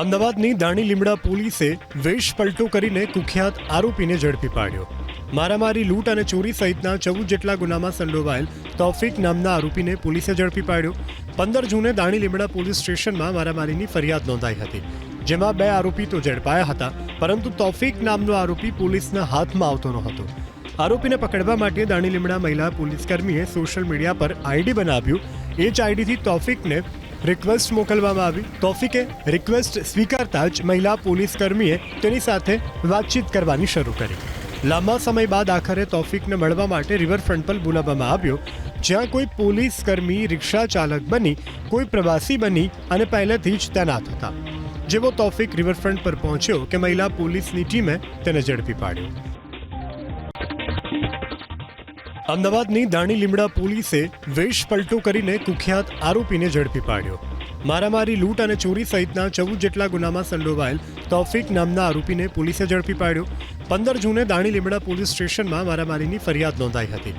અમદાવાદની દાણી લીમડા પોલીસે વેશ પલટો કરીને કુખ્યાત આરોપીને ઝડપી પાડ્યો. મારામારી, લૂંટ અને ચોરી સહિતના ચૌદ જેટલા ગુનામાં સંડોવાયેલ તૌફિક નામના આરોપીને પોલીસે ઝડપી પાડ્યો. પંદર જૂને દાણી લીમડા પોલીસ સ્ટેશનમાં મારામારીની ફરિયાદ નોંધાઈ હતી, જેમાં બે આરોપી તો ઝડપાયા હતા, પરંતુ તૌફિક નામનો આરોપી પોલીસના હાથમાં આવતો ન હતો આરોપીને પકડવા માટે દાણી લીમડા મહિલા પોલીસકર્મીએ સોશિયલ મીડિયા પર આઈડી બનાવ્યું. એ જ આઈડીથી તૌફિકને રિક્વેસ્ટ મોકલવામાં આવી. તોફિકે રિક્વેસ્ટ સ્વીકારતા જ મહિલા પોલીસ કર્મીએ તેની સાથે વાતચીત કરવાની શરૂ કરી. લાંબા સમય બાદ આખરે તોફિકને મળવા માટે રિવરફ્રન્ટ પર બોલાવવામાં આવ્યો, જ્યાં કોઈ પોલીસ કર્મી, રિક્ષા ચાલક બની, કોઈ પ્રવાસી બની અને પહેલેથી જ તૈનાત હતા. જેવો તોફિક રિવરફ્રન્ટ પર પહોંચ્યો કે મહિલા પોલીસની ટીમે તેને ઝડપી પાડ્યો. અમદાવાદની દાણી લીમડા પોલીસે વેશ પલટો કરીને કુખ્યાત આરોપીને ઝડપી પાડ્યો. મારામારી, લૂંટ અને ચોરી સહિતના ચૌદ જેટલા ગુનામાં સંડોવાયેલ તૌફિક નામના આરોપીને પોલીસે ઝડપી પાડ્યો. પંદર જૂને દાણી લીમડા પોલીસ સ્ટેશનમાં મારામારીની ફરિયાદ નોંધાઈ હતી.